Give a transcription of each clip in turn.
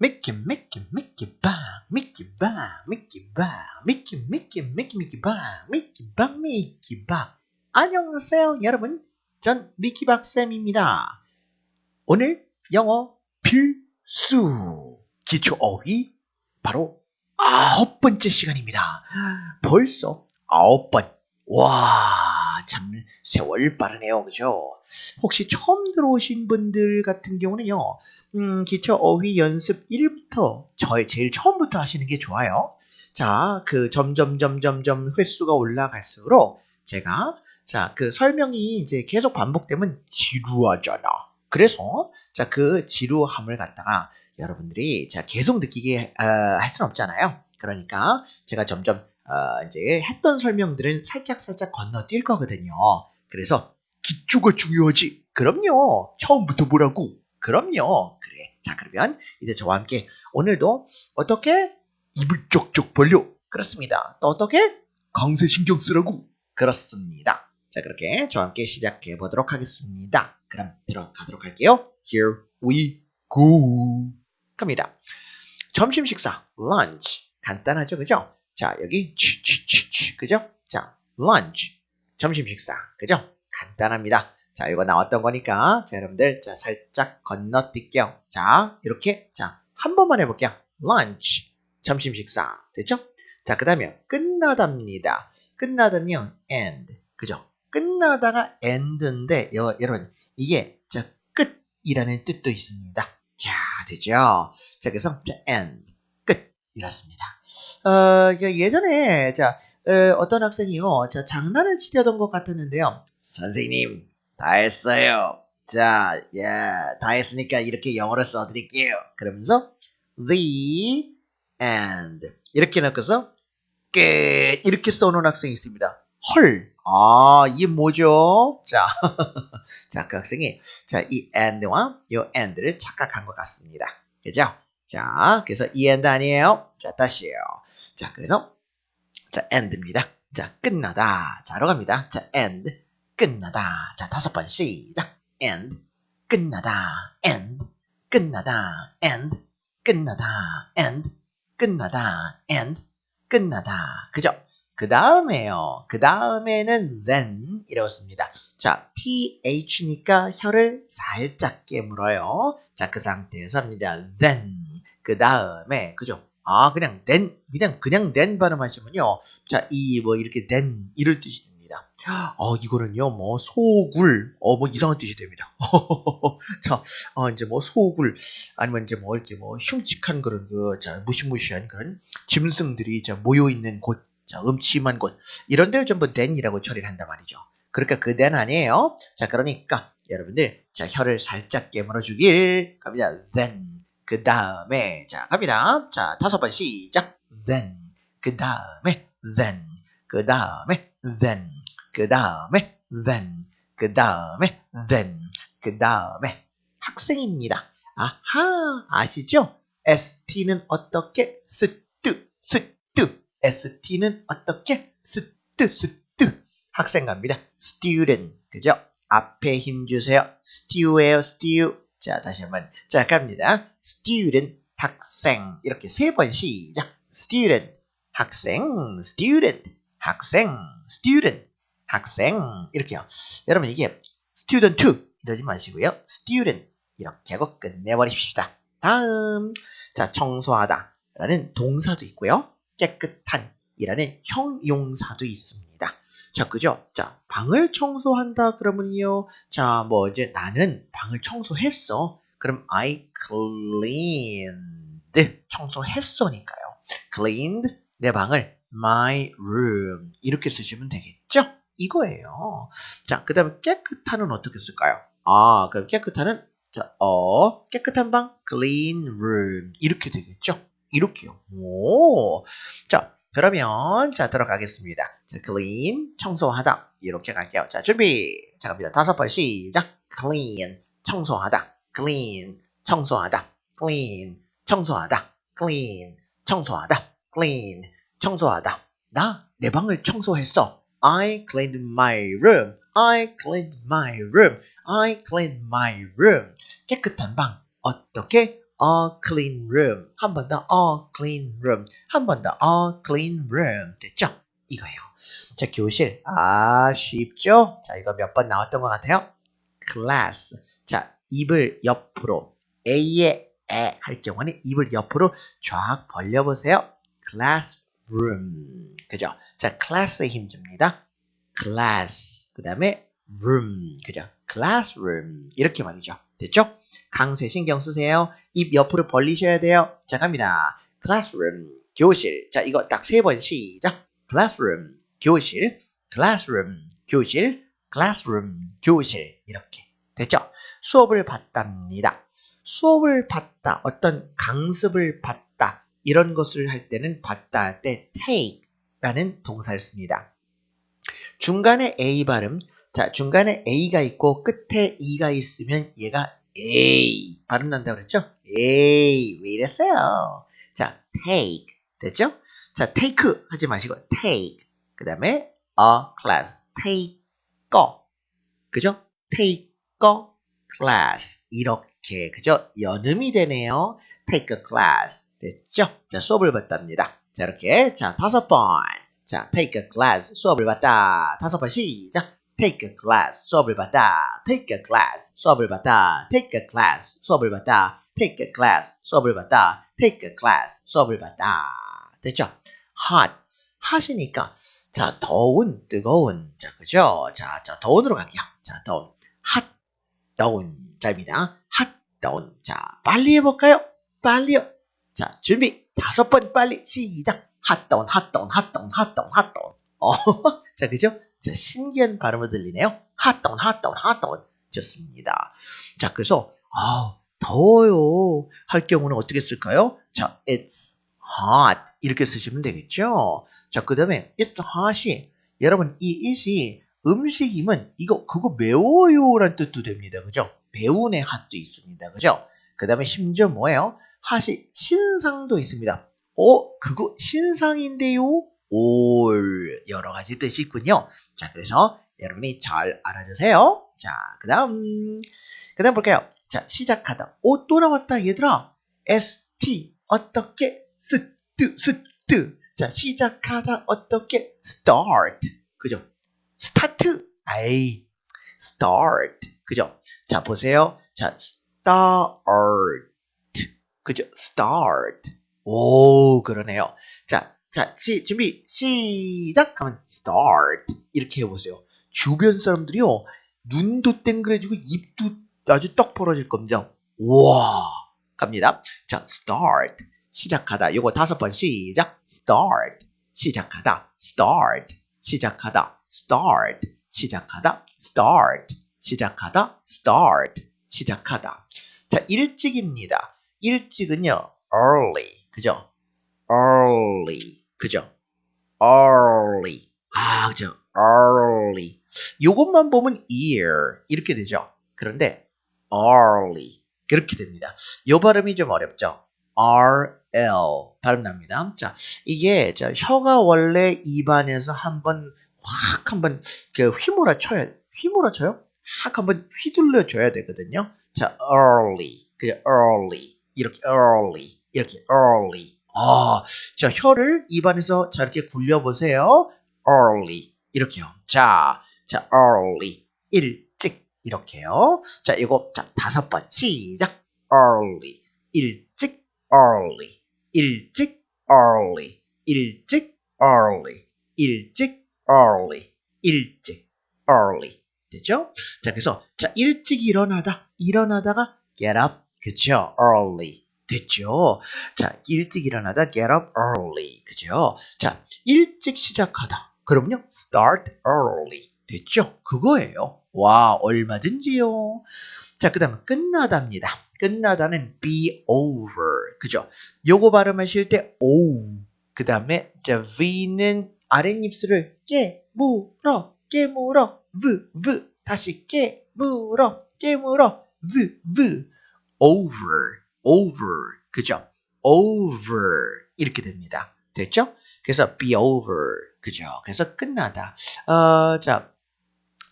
미끼 미끼 미끼 방 미끼 방 미끼 방 미끼 미끼 미끼 미끼 방 미끼 방 미끼 방 안녕하세요 여러분. 전 미키박 쌤입니다. 오늘 영어 필수. 기초 어휘 바로 아홉 번째 시간입니다. 벌써 아홉 번 와 참 세월 빠르네요. 그죠? 혹시 처음 들어오신 분들 같은 경우는요 음, 기초 어휘 연습 1부터 저의 제일 처음부터 하시는 게 좋아요. 자, 그 점점 점점 점 횟수가 올라갈수록 제가 자, 그 설명이 이제 계속 반복되면 지루하잖아. 그래서 자, 그 지루함을 갖다가 여러분들이 자, 계속 느끼게 어, 할 수는 없잖아요. 그러니까 제가 점점 어, 이제 했던 설명들은 살짝 살짝 건너뛸 거거든요. 그래서 기초가 중요하지. 그럼요. 처음부터 뭐라고? 그럼요. 그래. 자, 그러면 이제 저와 함께 오늘도 어떻게 입을 쪽쪽 벌려? 그렇습니다. 또 어떻게 강세 신경 쓰라고? 그렇습니다. 자, 그렇게 저와 함께 시작해 보도록 하겠습니다. 그럼 들어가도록 할게요. Here we go. 갑니다. 점심 식사, lunch. 간단하죠, 그죠? 자, 여기 치치치치, 그죠? 자, lunch. 점심 식사, 그죠? 간단합니다. 자, 이거 나왔던 거니까, 자, 여러분들, 자, 살짝 건너뛸게요. 자, 이렇게, 자, 한 번만 해볼게요. lunch, 점심 식사. 됐죠? 자, 그 다음에, 끝나답니다. 끝나다면, end. 그죠? 끝나다가 end인데, 여, 여러분, 이게, 자, 끝이라는 뜻도 있습니다. 자, 되죠? 자, 그래서, 자, end. 끝. 이렇습니다. 어, 예전에, 자, 어, 떤 학생이요, 자, 장난을 치려던 것 같았는데요. 선생님, 다 했어요. 자, 예, 다 했으니까 이렇게 영어로 써드릴게요. 그러면서 the and 이렇게 넣고서 끝 이렇게 써놓은 학생이 있습니다. 헐, 아 이게 뭐죠? 자, 자 그 학생이 자 이 and와 이 and를 착각한 것 같습니다. 그죠? 자, 그래서 이 and 아니에요. 자, 다시요. 자, 그래서 자 end입니다. 자, 끝나다. 자로 갑니다. 자, end. 끝나다. 자, 다섯 번 시작. end. 끝나다. end. 끝나다. end. 끝나다. end. 끝나다. end. 끝나다. 그죠? 그 다음에요. 그 다음에는 then 이라고 씁니다. 자, th니까 혀를 살짝 깨물어요. 자, 그 상태에서 합니다. then. 그 다음에, 그죠? 아, 그냥 then, 그냥, 그냥 then 발음하시면요. 자, 이, 뭐, 이렇게 then, 이럴 뜻이. 어, 이거는요, 뭐, 소굴, 어, 뭐, 이상한 뜻이 됩니다. 자, 어, 이제 뭐, 소굴, 아니면 이제 뭐, 이렇게 뭐, 흉측한 그런, 그, 자, 무시무시한 그런 짐승들이, 자, 모여있는 곳, 자, 음침한 곳, 이런 데를 전부 then이라고 처리를 한단 말이죠. 그러니까 그 then 아니에요. 자, 그러니까, 여러분들, 자, 혀를 살짝 깨물어 주길, 갑니다. then. 그 다음에, 자, 갑니다. 자, 다섯 번 시작. then. 그 다음에, then. 그 다음에, then. 그 다음에, then. 그 다음에, then. 그 다음에, 학생입니다. 아하, 아시죠? ST는 어떻게? 스뜨, 스뜨. ST는 어떻게? 스뜨, 스뜨. 학생 갑니다. student. 그죠? 앞에 힘 주세요. stew예요, stew. 자, 다시 한번. 자, 갑니다. student, 학생. 이렇게 세 번 시작. student, 학생, student, 학생, student, 학생. 이렇게요. 여러분, 이게 student 이러지 마시고요. student. 이렇게 하고 끝내버리십시다. 다음. 자, 청소하다. 라는 동사도 있고요. 깨끗한 이라는 형용사도 있습니다. 자, 그죠? 자, 방을 청소한다 그러면요. 자, 뭐 이제 나는 방을 청소했어. 그럼 I cleaned 청소했어니까요. cleaned 내 방을 my room 이렇게 쓰시면 되겠죠? 이거예요. 자, 그 다음에 깨끗한은 어떻게 쓸까요? 아, 그럼 깨끗한은 자, 어, 깨끗한 방 clean room 이렇게 되겠죠? 이렇게요. 오. 자, 그러면 자 들어가겠습니다. 자, clean 청소하다 이렇게 갈게요. 자 준비. 자 갑니다. 다섯 번 시작. clean 청소하다. clean 청소하다. clean 청소하다. clean 청소하다. clean 청소하다. 나 내 방을 청소했어. I cleaned my room. I cleaned my room. I cleaned my room. 깨끗한 방 어떻게 a clean room. 한 번 더, a clean room. 한 번 더, a clean room. 됐죠? 이거예요. 자, 교실. 아, 쉽죠? 자, 이거 몇 번 나왔던 것 같아요? class. 자, 입을 옆으로. A에 에 할 경우는 입을 옆으로 쫙 벌려보세요. Classroom. 그죠? 자, class에 힘 줍니다. class. 그 다음에 room. 그죠? classroom. 이렇게 말이죠. 됐죠? 강세 신경 쓰세요. 입 옆으로 벌리셔야 돼요. 자, 갑니다. classroom. 교실. 자, 이거 딱 세 번 시작. classroom. 교실. classroom. 교실. classroom. 교실. 이렇게. 됐죠? 수업을 받답니다. 수업을 받다, 어떤 강습을 받다, 이런 것을 할 때는 받다 할 때 take라는 동사를 씁니다. 중간에 A 발음, 자, 중간에 A가 있고 끝에 E가 있으면 얘가 A 발음 난다고 그랬죠? A 왜 이랬어요? 자, take 됐죠? 자, take 하지 마시고 take 그 다음에 a class take 거 그죠? take 거 class 이렇게 그죠? 연음이 되네요. take a class 됐죠? 자, 수업을 받답니다. 자, 이렇게 자, 다섯 번. 자, take a class 수업을 받다. 다섯 번 시작. take a class 수업을 받다. take a class 수업을 받다. take a class 수업을 받다. take a class 수업을 받다. take a class 수업을 받다. 됐죠? hot hot이니까 자 더운 뜨거운 자 그죠? 자, 자 더운으로 갈게요. 자 더운 hot 더운 자입니다. hot 더운 자 빨리 해볼까요? 빨리요. 자 준비 다섯 번 빨리 시작. 더운 hot 더운 hot 더운 어, 자 그죠? 자, 신기한 발음을 들리네요. 핫다운, 핫다운, 핫다운. 좋습니다. 자, 그래서, 아, 더워요. 할 경우는 어떻게 쓸까요? 자, it's hot. 이렇게 쓰시면 되겠죠? 자, 그 다음에, it's hot이, 여러분, 이 it이 음식이면, 이거, 그거 매워요. 라는 뜻도 됩니다. 그죠? 매운 의 핫도 있습니다. 그죠? 그 다음에 심지어 뭐예요? 핫이 신상도 있습니다. 어, 그거 신상인데요? 올 여러 가지 뜻이 있군요. 자, 그래서 여러분이 잘 알아주세요. 자, 그 다음, 그 다음 볼까요? 자, 시작하다. 오, 또 나왔다, 얘들아. ST, 어떻게, 스트, 스트. 자, 시작하다, 어떻게, start. 그죠? 스타트. 아이, start. 그죠? 자, 보세요. 자, start. 그죠? start. 오, 그러네요. 자, 자, 시, 준비, 시작! 하면 start. 이렇게 해보세요. 주변 사람들이요, 눈도 땡그레지고 입도 아주 떡 벌어질 겁니다. 와 갑니다. 자, start. 시작하다. 요거 다섯 번 시작. start. 시작하다. start. 시작하다. Start. 시작하다. start. 시작하다. start. 시작하다. 자, 일찍입니다. 일찍은요, early. 그죠? early. 그죠? early. 아, 그죠? early. 요것만 보면 ear 이렇게 되죠. 그런데 early 그렇게 됩니다. 요 발음이 좀 어렵죠. RL 발음 납니다. 자, 이게 자, 혀가 원래 입안에서 한번 확 한번 그 휘몰아 쳐야 휘몰아 쳐요? 확 한번 휘둘러 줘야 되거든요. 자, early. 그죠? early. 이렇게 early. 이렇게 early. 아, 자, 혀를 입안에서 자, 이렇게 굴려 보세요. early. 이렇게요. 자, 자, early. 일찍. 이렇게요. 자, 이거, 자, 다섯 번. 시작. early. 일찍, early. 일찍, early. 일찍, early. 일찍, early. 일찍, early. 됐죠? 자, 그래서, 자, 일찍 일어나다. 일어나다가 get up. 그쵸? early. 됐죠? 자, 일찍 일어나다 get up early. 그죠? 자, 일찍 시작하다. 그럼요, start early. 됐죠? 그거예요. 와, 얼마든지요. 자, 그 다음 끝나다입니다. 끝나다는 be over. 그죠? 요거 발음하실 때 o. 그 다음에 자, v는 아랫입술을 깨물어, 깨물어, v. 다시 깨물어, 깨물어, v. over. over 그죠? over 이렇게 됩니다. 됐죠? 그래서 be over 그죠? 그래서 끝나다. 어, 자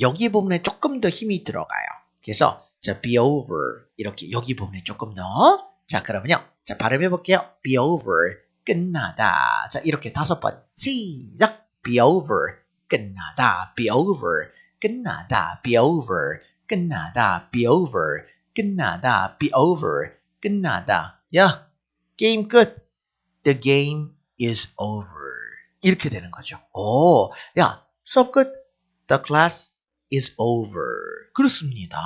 여기 부분에 조금 더 힘이 들어가요. 그래서 자 be over 이렇게 여기 부분에 조금 더 자, 그러면요. 자, 발음해 볼게요. be over. 끝나다. 자, 이렇게 다섯 번. 시작. be over. 끝나다. be over. 끝나다. be over. 끝나다. be over. 끝나다. be over. 끝나다. 야, 게임 끝. The game is over. 이렇게 되는 거죠. 오, 야, 수업 끝. The class is over. 그렇습니다.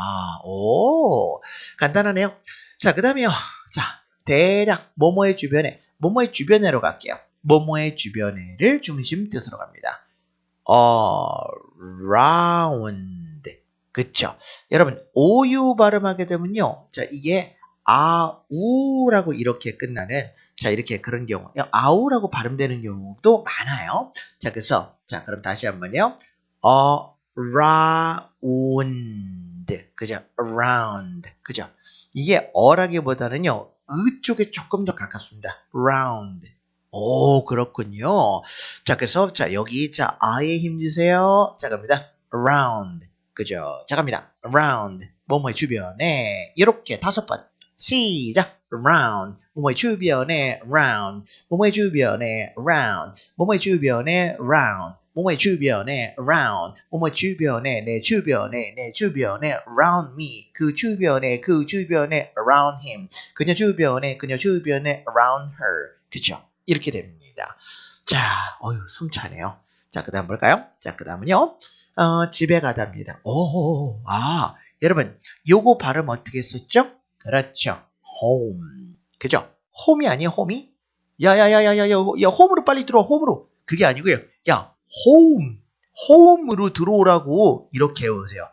오, 간단하네요. 자, 그 다음에요. 자, 대략 뭐뭐의 주변에, 뭐뭐의 주변에로 갈게요. 뭐뭐의 주변에를 중심 뜻으로 갑니다. around. 그쵸? 여러분, 오유 발음하게 되면요. 자, 이게 아우라고 이렇게 끝나는 자 이렇게 그런 경우 아우라고 발음되는 경우도 많아요. 자 그래서 자 그럼 다시 한번요. around 그죠? around 그죠? 이게 어라기보다는요 으 쪽에 조금 더 가깝습니다. round 오 그렇군요. 자 그래서 자 여기 자 아에 힘 주세요. 자 갑니다. around 그죠? 자 갑니다. around 뭐뭐의 주변에 이렇게 다섯 번 시작 round 뭐뭐의 주변에 round 뭐뭐의 주변에 round 뭐뭐의 주변에 round 뭐뭐의 주변에 round 뭐뭐의 주변에 내 주변에 내 주변에 around me 그 주변에 그 주변에 around him 그녀 주변에 그녀 주변에 around her 그죠 이렇게 됩니다 자 어휴 숨차네요 자 그 다음 볼까요 자 그 다음은요 어, 집에 가답니다 오 아 여러분 요거 발음 어떻게 썼죠 그렇죠. home. 그죠? 홈이 아니에요, 홈이? 야 야 야 야 야야, 야, 홈으로 빨리 들어와, 홈으로. 그게 아니고요. 야, home. 홈으로 들어오라고 이렇게 해오세요.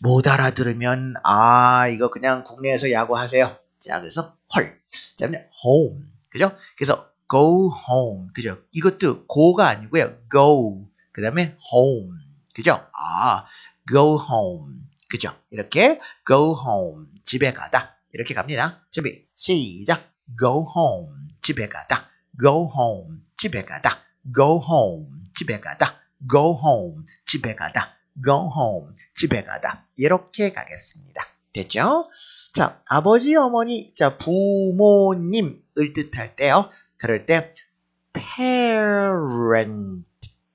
못 알아들으면 아 이거 그냥 국내에서 야구하세요. 자 그래서 헐. 자 home. 그죠? 그래서 go home. 그죠? 이것도 go가 아니고요. go. 그 다음에 home. 그죠? 아 go home. 그죠? 이렇게 go home. 집에 가다. 이렇게 갑니다. 준비 시작. Go home 집에 가다. Go home 집에 가다. Go home 집에 가다. Go home 집에 가다. Go home 집에 가다. 이렇게 가겠습니다. 됐죠? 자, 아버지, 어머니, 자, 부모님을 뜻할 때요. 그럴 때 parent.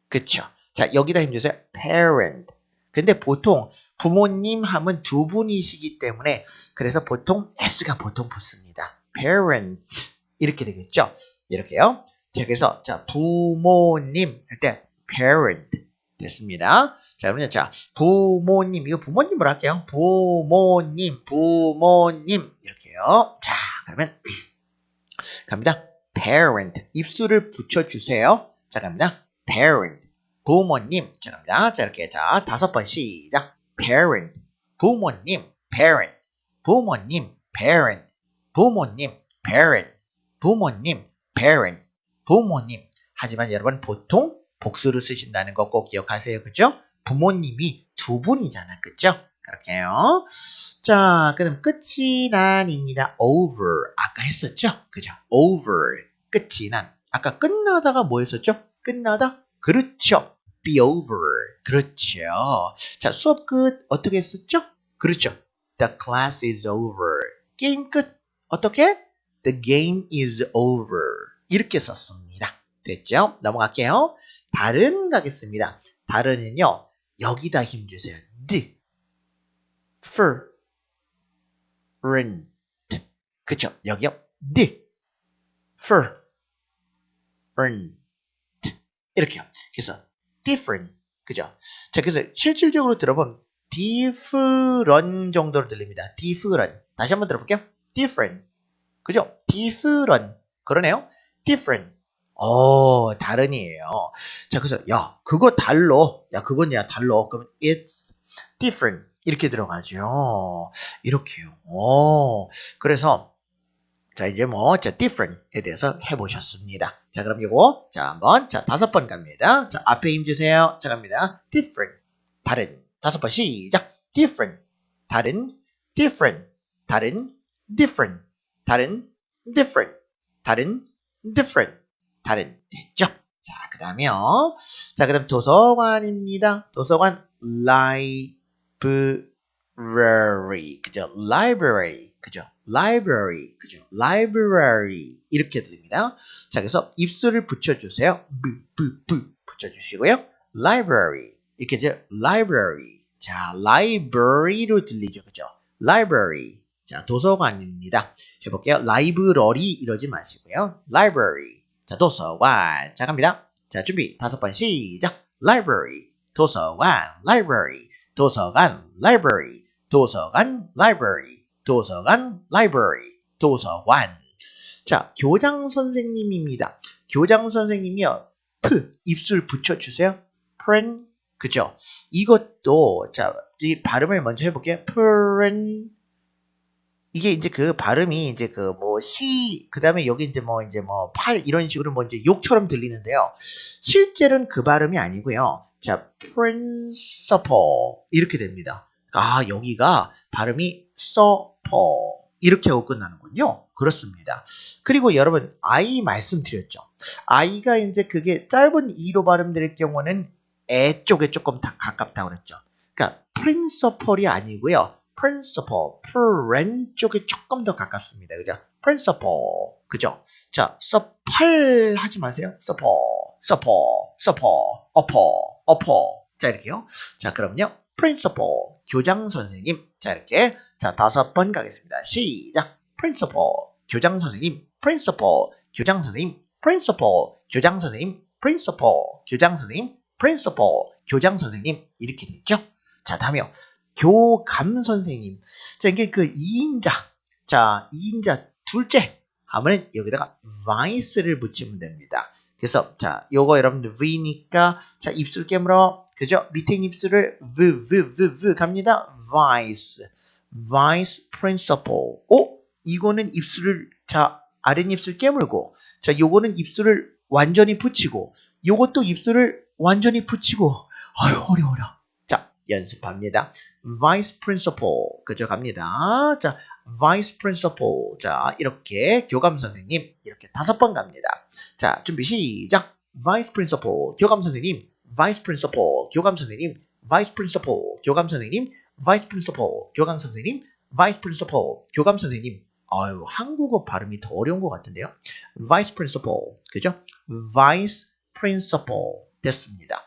그쵸? 자, 여기다 힘주세요. parent. 근데 보통 부모님 하면 두 분이시기 때문에 그래서 보통 s가 보통 붙습니다. parents 이렇게 되겠죠. 이렇게요. 자 그래서 자 부모님 할 때 parent 됐습니다. 자 그러면 자 부모님 이거 부모님으로 할게요. 부모님 부모님 이렇게요. 자 그러면 갑니다. parent 입술을 붙여주세요. 자 갑니다. parent 부모님. 자, 갑니다. 자, 이렇게. 자, 다섯 번 시작. parent. 부모님. parent. 부모님. parent. 부모님. parent. 부모님. parent. 부모님. 하지만 여러분 보통 복수를 쓰신다는 거 꼭 기억하세요. 그죠? 부모님이 두 분이잖아. 그죠? 그렇게요. 자, 그럼 끝이 난입니다. over. 아까 했었죠? 그죠? over. 끝이 난. 아까 끝나다가 뭐 했었죠? 끝나다? 그렇죠. be over. 그렇죠. 자, 수업 끝 어떻게 했었죠? 그렇죠. The class is over. 게임 끝 어떻게? The game is over. 이렇게 썼습니다. 됐죠? 넘어갈게요. 다른 가겠습니다. 다른은요. 여기다 힘주세요. D. for. rent. 그쵸? 여기요. D. for. rent. 이렇게요. 그래서 different. 그죠? 자, 그래서 실질적으로 들어보면 different 정도로 들립니다. different. 다시 한번 들어볼게요. different. 그죠? different. 그러네요. Different. 어, 다른이에요. 자, 그래서 야, 그거 달러. 야, 그건 야, 달러. 그러면 it's different. 이렇게 들어가죠. 이렇게요. 어, 그래서 자, 이제 뭐, 자, different에 대해서 해보셨습니다. 자, 그럼 이거, 자, 한번, 자, 다섯 번 갑니다. 자, 앞에 힘 주세요. 자, 갑니다. different. 다른. 다섯 번 시작. different. 다른. different. 다른. different. 다른. different. 다른. Different. 다른. 됐죠? 자, 그 다음에요. 자, 그 다음 도서관입니다. 도서관, library. 그죠? library. 그죠? library, 그죠? library 이렇게 들립니다. 자, 그래서 입술을 붙여주세요. 부, 부, 부 붙여주시고요. library 이렇게 이제 library. 자, library로 들리죠, 그죠? library. 자, 도서관입니다. 해볼게요. 라이브러리 이러지 마시고요. library. 자, 도서관. 자, 갑니다. 자, 준비. 다섯 번 시작. library. 도서관. library. 도서관. library. 도서관. library. 도서관. library. 도서관. 자, 교장 선생님입니다. 교장 선생님이요. 프 입술 붙여주세요. 프렌 그죠? 이것도 자, 이 발음을 먼저 해볼게요. 프렌 이게 이제 그 발음이 이제 그 뭐 시, 그 다음에 여기 이제 뭐 이제 뭐 팔 이런 식으로 뭐 이제 욕처럼 들리는데요. 실제로는 그 발음이 아니고요. 자, principal 이렇게 됩니다. 아, 여기가 발음이 서퍼 이렇게 하고 끝나는군요. 그렇습니다. 그리고 여러분, I 말씀드렸죠. I가 이제 그게 짧은 E로 발음될 경우는 애 쪽에 조금 다 가깝다고 그랬죠. 그러니까 principal이 아니고요. Principal, pren 쪽에 조금 더 가깝습니다. 그죠? principal. 그죠? 자, suppal 하지 마세요. support, support, support, upper, upper. 자, 이렇게요. 자, 그럼요. principal, 교장 선생님. 자, 이렇게. 자, 다섯 번 가겠습니다. 시작. principal, 교장 선생님. principal, 교장 선생님. principal, 교장 선생님. principal, 교장 선생님. principal, 교장 선생님. 이렇게 됐죠? 자, 다음이요. 교감 선생님. 자, 이게 그 2인자. 자, 2인자 둘째 하면 여기다가 vice를 붙이면 됩니다. 그래서 자, 요거 여러분들 v니까 자, 입술 깨물어. 그죠? 밑에 입술을 v v v v 갑니다. vice. vice principal. 오, 이거는 입술을 자, 아랫입술 깨물고 자, 요거는 입술을 완전히 붙이고 요것도 입술을 완전히 붙이고 아유, 어려워라. 연습합니다. vice principal. 그죠? 갑니다. 자, vice principal. 자, 이렇게 교감 선생님. 이렇게 다섯 번 갑니다. 자, 준비 시작. vice principal. 교감 선생님. vice principal. 교감 선생님. vice principal. 교감 선생님. vice principal. 교감 선생님. vice principal. 교감 선생님. 아유, 한국어 발음이 더 어려운 것 같은데요. vice principal. 그죠? vice principal. 됐습니다.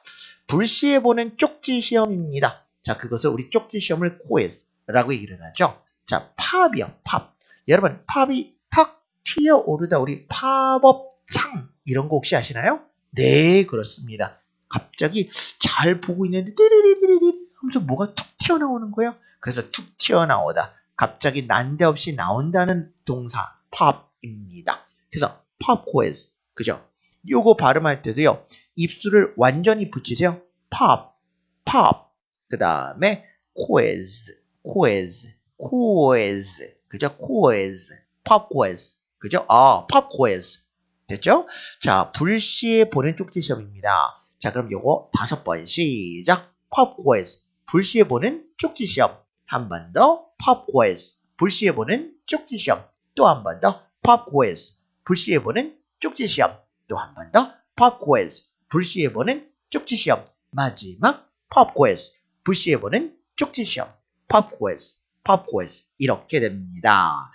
불시에 보는 쪽지 시험입니다. 자, 그것을 우리 쪽지 시험을 quizz라고 얘기를 하죠. 자, 팝이요, 팝. 여러분, 팝이 탁 튀어오르다 우리 팝업 창 이런 거 혹시 아시나요? 네, 그렇습니다. 갑자기 잘 보고 있는데 띠리리리리 하면서 뭐가 툭 튀어나오는 거예요. 그래서 툭 튀어나오다. 갑자기 난데없이 나온다는 동사 팝입니다. 그래서 팝 quiz. 그죠? 요거 발음할 때도요. 입술을 완전히 붙이세요. 팝, 팝. 그 다음에 quiz, quiz, quiz. 그죠? quiz, pop quiz. 그죠? 아, pop quiz. 됐죠? 자, 불시에 보낸 쪽지 시험입니다. 자, 그럼 요거 다섯 번 시작. pop quiz. 불시에 보는 쪽지 시험. 한 번더 pop quiz. 불시에 보는 쪽지 시험. 또 한 번더 pop quiz. 불시에 보는 쪽지 시험. 또 한 번더 pop quiz. 불시해보는 쪽지 시험. 마지막 pop quiz. 불시해보는 쪽지 시험. pop quiz. pop quiz. 이렇게 됩니다.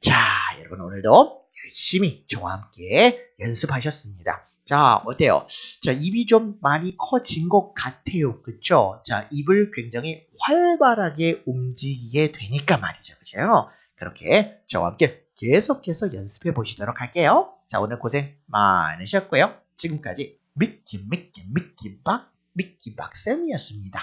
자, 여러분 오늘도 열심히 저와 함께 연습하셨습니다. 자, 어때요? 자, 입이 좀 많이 커진 것 같아요. 그쵸? 자, 입을 굉장히 활발하게 움직이게 되니까 말이죠. 그죠? 그렇게 저와 함께 계속해서 연습해 보시도록 할게요. 자, 오늘 고생 많으셨고요. 지금까지 미끼 미끼 미끼박 미끼박쌤이었습니다.